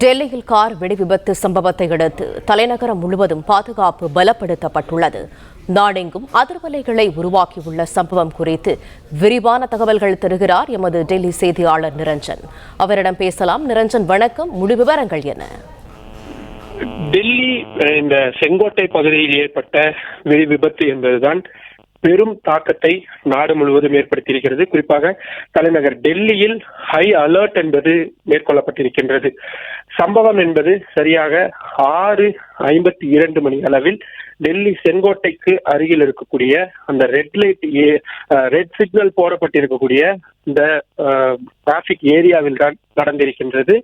டெல்லியில் கார் வெடி விபத்து சம்பவத்தை அடுத்து தலைநகரம் முழுவதும் பாதுகாப்பு பலப்படுத்தப்பட்டுள்ளது. நாடெங்கும் அதிர்வலைகளை உருவாக்கியுள்ள சம்பவம் குறித்து விரிவான தகவல்கள் தருகிறார் எமது டெல்லி செய்தியாளர் நிரஞ்சன். அவரிடம் பேசலாம். நிரஞ்சன் வணக்கம். முழு விவரங்கள் என்ன? டெல்லி இந்த செங்கோட்டை பகுதியில் ஏற்பட்ட வெடி விபத்து என்பதுதான் பெரும் தாக்கத்தை நாடு முழுவதும் ஏற்படுத்தியிருக்கிறது. குறிப்பாக தலைநகர் டெல்லியில் ஹை அலர்ட் என்பது மேற்கொள்ளப்பட்டிருக்கின்றது. சம்பவம் என்பது சரியாக ஆறு ஐம்பத்தி இரண்டு மணி அளவில் டெல்லி செங்கோட்டைக்கு அருகில் இருக்கக்கூடிய அந்த ரெட் லைட் ரெட் சிக்னல் போடப்பட்டிருக்கக்கூடிய இந்த டிராபிக் ஏரியாவில் தான் நடந்திருக்கின்றது.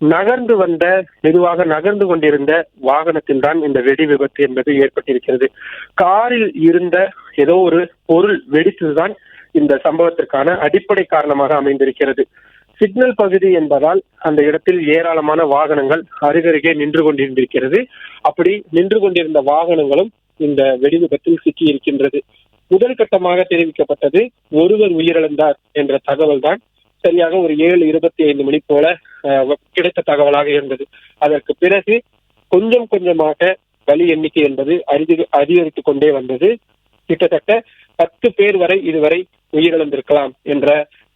நகர்ந்து வந்த மெதுவாக நகர்ந்து கொண்டிருந்த வாகனத்தில் தான் இந்த வெடி விபத்து என்பது ஏற்பட்டிருக்கிறது. காரில் இருந்த ஏதோ ஒரு பொருள் வெடித்ததுதான் இந்த சம்பவத்திற்கான அடிப்படை காரணமாக அமைந்திருக்கிறது. சிக்னல் பகுதி என்பதால் அந்த இடத்தில் ஏராளமான வாகனங்கள் அருகருகே நின்று கொண்டிருந்திருக்கிறது. அப்படி நின்று கொண்டிருந்த வாகனங்களும் இந்த வெடி விபத்தில் சிக்கி இருக்கின்றது முதல் கட்டமாக தெரிவிக்கப்பட்டது ஒருவர் உயிரிழந்தார் என்ற தகவல் தான் சரியாக ஒரு ஏழு இருபத்தி ஐந்து மணி போல கிடைத்த தகவலாக இருந்தது. அதற்கு பிறகு கொஞ்சம் கொஞ்சமாக பலி எண்ணிக்கை என்பது அதிக அதிகரித்துக் கொண்டே வந்தது. கிட்டத்தட்ட பத்து பேர் வரை இதுவரை உயிரிழந்திருக்கலாம் என்ற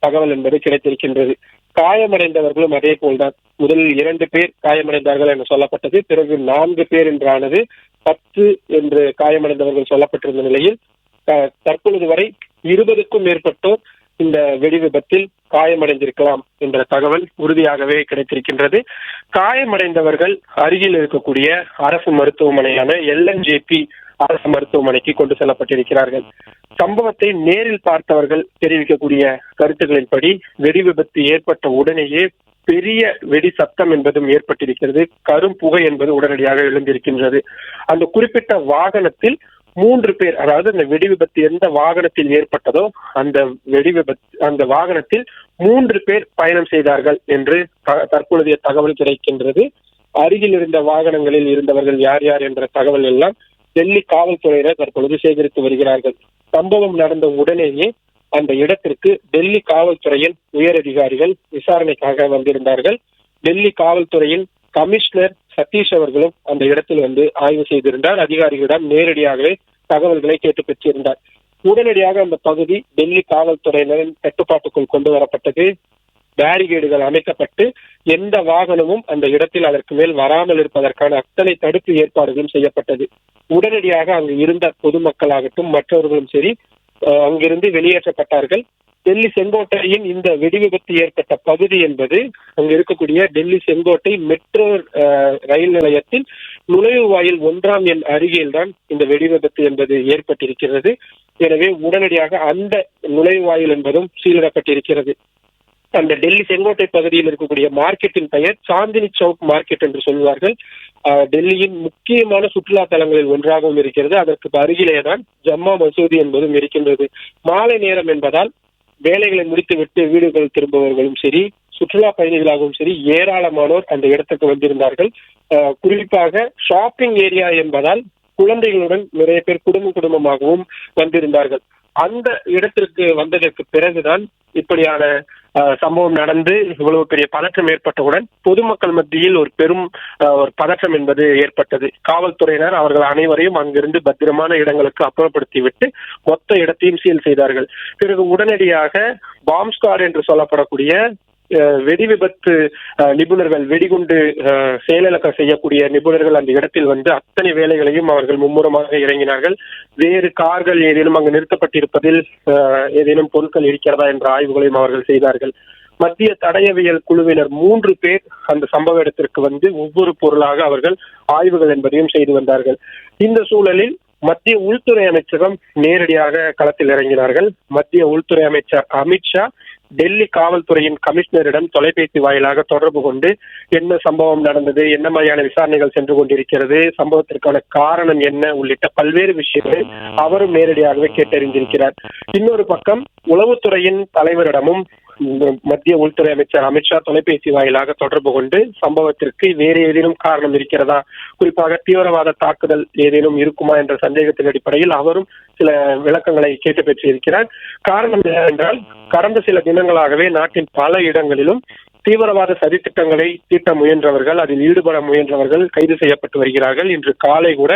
தகவல் என்பது கிடைத்திருக்கின்றது. காயமடைந்தவர்களும் அதே போல்தான் முதலில் இரண்டு பேர் காயமடைந்தார்கள் என சொல்லப்பட்டது. பிறகு நான்கு பேர் என்றானது பத்து என்று காயமடைந்தவர்கள் சொல்லப்பட்டிருந்த நிலையில் தற்பொழுது வரை இருபதுக்கும் மேற்பட்டோர் இந்த வெடி விபத்தில் காயமடைந்திருக்கலாம் என்ற தகவல் உறுதியாகவே கிடைத்திருக்கின்றது. காயமடைந்தவர்கள் அருகில் இருக்கக்கூடிய அரசு மருத்துவமனையான எல்என்ஜேபி அரசு மருத்துவமனைக்கு கொண்டு செல்லப்பட்டிருக்கிறார்கள். சம்பவத்தை நேரில் பார்த்தவர்கள் தெரிவிக்கக்கூடிய கருத்துக்களின்படி வெடி விபத்து ஏற்பட்ட உடனேயே பெரிய வெடி சத்தம் என்பதும் ஏற்பட்டிருக்கிறது. கரும் புகை என்பது உடனடியாக எழுந்திருக்கின்றது. அந்த குறிப்பிட்ட வாகனத்தில் மூன்று பேர் அதாவது அந்த வெடி விபத்து எந்த வாகனத்தில் ஏற்பட்டதோ அந்த வெடி விபத்து அந்த வாகனத்தில் மூன்று பேர் பயணம் செய்தார்கள் என்று த- தற்பொழுதைய தகவல் கிடைக்கின்றது. அருகில் இருந்த வாகனங்களில் இருந்தவர்கள் யார் யார் என்ற தகவல் எல்லாம் டெல்லி காவல்துறையினர் தற்பொழுது சேகரித்து வருகிறார்கள். சம்பவம் நடந்த உடனேயே அந்த இடத்திற்கு டெல்லி காவல்துறையின் உயரதிகாரிகள் விசாரணைக்காக வந்திருந்தார்கள். டெல்லி காவல்துறையின் கமிஷனர் சதீஷ் அவர்களும் அந்த இடத்தில் வந்து ஆய்வு செய்திருந்தார். அதிகாரிகளிடம் நேரடியாகவே தகவல்களை கேட்டு பெற்றிருந்தார். உடனடியாக அந்த பகுதி டெல்லி காவல்துறையினரின் கட்டுப்பாட்டுக்குள் கொண்டு வரப்பட்டது. பேரிகேடுகள் அமைக்கப்பட்டு எந்த வாகனமும் அந்த இடத்தில் அதற்கு மேல் வராமல் இருப்பதற்கான அத்தனை தடுப்பு ஏற்பாடுகளும் செய்யப்பட்டது. உடனடியாக அங்கு இருந்த பொதுமக்களாகட்டும் மற்றவர்களும் சரி அங்கிருந்து வெளியேற்றப்பட்டார்கள். டெல்லி செங்கோட்டையின் இந்த வெடிவிபத்து ஏற்பட்ட பகுதி என்பது அங்கு இருக்கக்கூடிய டெல்லி செங்கோட்டை மெட்ரோ அஹ், ரயில் நிலையத்தில் நுழைவு வாயில் ஒன்றாம் எண் அருகில் தான் இந்த வெடி விபத்து என்பது ஏற்பட்டிருக்கிறது. எனவே உடனடியாக அந்த நுழைவு வாயில் என்பதும் சீலிடப்பட்டிருக்கிறது. அந்த டெல்லி செங்கோட்டை பகுதியில் இருக்கக்கூடிய மார்க்கெட்டின் பெயர் சாந்தினி சவுக் மார்க்கெட் என்று சொல்வார்கள். ஆஹ், டெல்லியின் முக்கியமான சுற்றுலா தலங்களில் ஒன்றாகவும் இருக்கிறது. அதற்கு அருகிலே தான் ஜம்மா மசூதி என்பதும் இருக்கின்றது. மாலை நேரம் என்பதால் வேலைகளை முடித்துவிட்டு வீடுகள் திரும்புபவர்களும் சரி சுற்றுலா பயணிகளாகவும் சரி ஏராளமானோர் அந்த இடத்துக்கு வந்திருந்தார்கள். குறிப்பாக ஷாப்பிங் ஏரியா என்பதால் குழந்தைகளுடன் நிறைய பேர் குடும்ப குடும்பமாகவும் வந்திருந்தார்கள். அந்த இடத்திற்கு வந்ததற்கு பிறகுதான் இப்படியான சம்பவம் நடந்து இவ்வளவு பெரிய பதற்றம் ஏற்பட்டவுடன் பொதுமக்கள் மத்தியில் ஒரு பெரும் ஒரு பதற்றம் என்பது ஏற்பட்டது. காவல்துறையினர் அவர்கள் அனைவரையும் அங்கிருந்து பத்திரமான இடங்களுக்கு அப்புறப்படுத்திவிட்டு மொத்த இடத்தையும் சீல் செய்தார்கள். பிறகு உடனடியாக பாம்ஸ்கார் என்று சொல்லப்படக்கூடிய வெடி விபத்து நிபுணர்கள் வெடிகுண்டு செயலிழக்கம் செய்யக்கூடிய நிபுணர்கள் அந்த இடத்தில் வந்து அத்தனை வேலைகளையும் அவர்கள் மும்முரமாக இறங்கினார்கள். வேறு கார்கள் ஏதேனும் அங்கு நிறுத்தப்பட்டிருப்பதில் அஹ், ஏதேனும் பொருட்கள் இருக்கிறதா என்ற ஆய்வுகளையும் அவர்கள் செய்தார்கள். மத்திய தடயவியல் குழுவினர் மூன்று பேர் அந்த சம்பவ இடத்திற்கு வந்து ஒவ்வொரு பொருளாக அவர்கள் ஆய்வுகள் என்பதையும் செய்து வந்தார்கள். இந்த சூழலில் மத்திய உள்துறை அமைச்சகம் நேரடியாக களத்தில் இறங்கினார்கள். மத்திய உள்துறை அமைச்சர் அமித்ஷா டெல்லி காவல்துறையின் கமிஷனரிடம் தொலைபேசி வாயிலாக தொடர்பு கொண்டு என்ன சம்பவம் நடந்தது என்ன மாதிரியான விசாரணைகள் சென்று கொண்டிருக்கிறது சம்பவத்திற்கான காரணம் என்ன உள்ளிட்ட பல்வேறு விஷயங்களை அவரும் நேரடியாகவே கேட்டறிந்திருக்கிறார். இன்னொரு பக்கம் உளவுத்துறையின் தலைவரிடமும் மத்திய உள்துறை அமைச்சர் அமித்ஷா தொலைபேசி வாயிலாக தொடர்பு கொண்டு சம்பவத்திற்கு வேறு ஏதேனும் காரணம் இருக்கிறதா? குறிப்பாக தீவிரவாத தாக்குதல் ஏதேனும் இருக்குமா என்ற சந்தேகத்தின் அடிப்படையில் அவரும் சில விளக்கங்களை கேட்டு பெற்றிருக்கிறார். காரணம் என்னவென்றால் கடந்த சில தினங்களாகவே நாட்டின் பல இடங்களிலும் தீவிரவாத சதித்திட்டங்களை தீட்ட முயன்றவர்கள் அதில் ஈடுபட முயன்றவர்கள் கைது செய்யப்பட்டு வருகிறார்கள். இன்று காலை கூட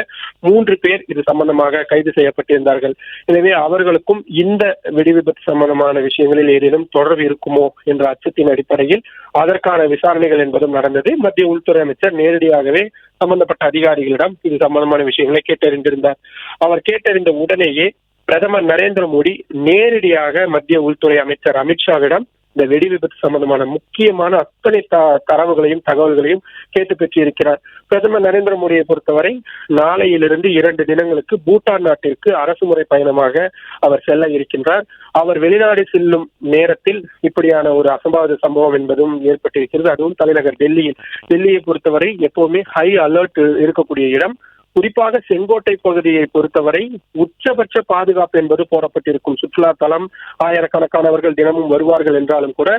மூன்று பேர் இது சம்பந்தமாக கைது செய்யப்பட்டிருந்தார்கள். எனவே அவர்களுக்கும் இந்த வெடிவிபத்து சம்பந்தமான விஷயங்களில் ஏதேனும் தொடர்பு இருக்குமோ என்ற அச்சத்தின் அடிப்படையில் அதற்கான விசாரணைகள் என்பதும் நடந்தது. மத்திய உள்துறை அமைச்சர் நேரடியாகவே சம்பந்தப்பட்ட அதிகாரிகளிடம் இது சம்பந்தமான விஷயங்களை கேட்டறிந்திருந்தார். அவர் கேட்டறிந்த உடனேயே பிரதமர் நரேந்திர மோடி நேரடியாக மத்திய உள்துறை அமைச்சர் அமித்ஷாவிடம் இந்த வெடி விபத்து சம்பந்தமான முக்கியமான அத்தனை த- தரவுகளையும் தகவல்களையும் கேட்டு பெற்றிருக்கிறார். பிரதமர் நரேந்திர மோடியை பொறுத்தவரை நாளையிலிருந்து இரண்டு தினங்களுக்கு பூட்டான் நாட்டிற்கு அரசு முறை பயணமாக அவர் செல்ல இருக்கின்றார். அவர் வெளிநாடு செல்லும் நேரத்தில் இப்படியான ஒரு அசம்பாவித சம்பவம் என்பதும் ஏற்பட்டிருக்கிறது. அதுவும் தலைநகர் டெல்லியில். டெல்லியை பொறுத்தவரை எப்பவுமே ஹை அலர்ட் இருக்கக்கூடிய இடம். குறிப்பாக செங்கோட்டை பகுதியை பொறுத்தவரை உச்சபட்ச பாதுகாப்பு என்பது போடப்பட்டிருக்கும் சுற்றுலா தலம். ஆயிரக்கணக்கானவர்கள் தினமும் வருவார்கள் என்றாலும் கூட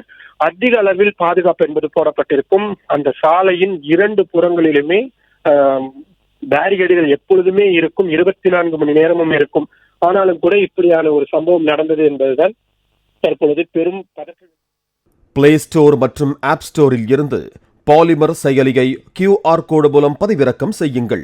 அதிக அளவில் பாதுகாப்பு என்பது போடப்பட்டிருக்கும். அந்த சாலையின் இரண்டு புறங்களிலுமே பேரிகேடுகள் எப்பொழுதுமே இருக்கும். இருபத்தி நான்கு மணி நேரமும் இருக்கும். ஆனாலும் கூட இப்படியான ஒரு சம்பவம் நடந்தது என்பதுதான் தற்பொழுது பெரும் பதற்ற பிளே ஸ்டோர் மற்றும் ஆப் ஸ்டோரில் இருந்து பாலிமர் செயலியை கியூஆர் கோடு மூலம் பதிவிறக்கம் செய்யுங்கள்.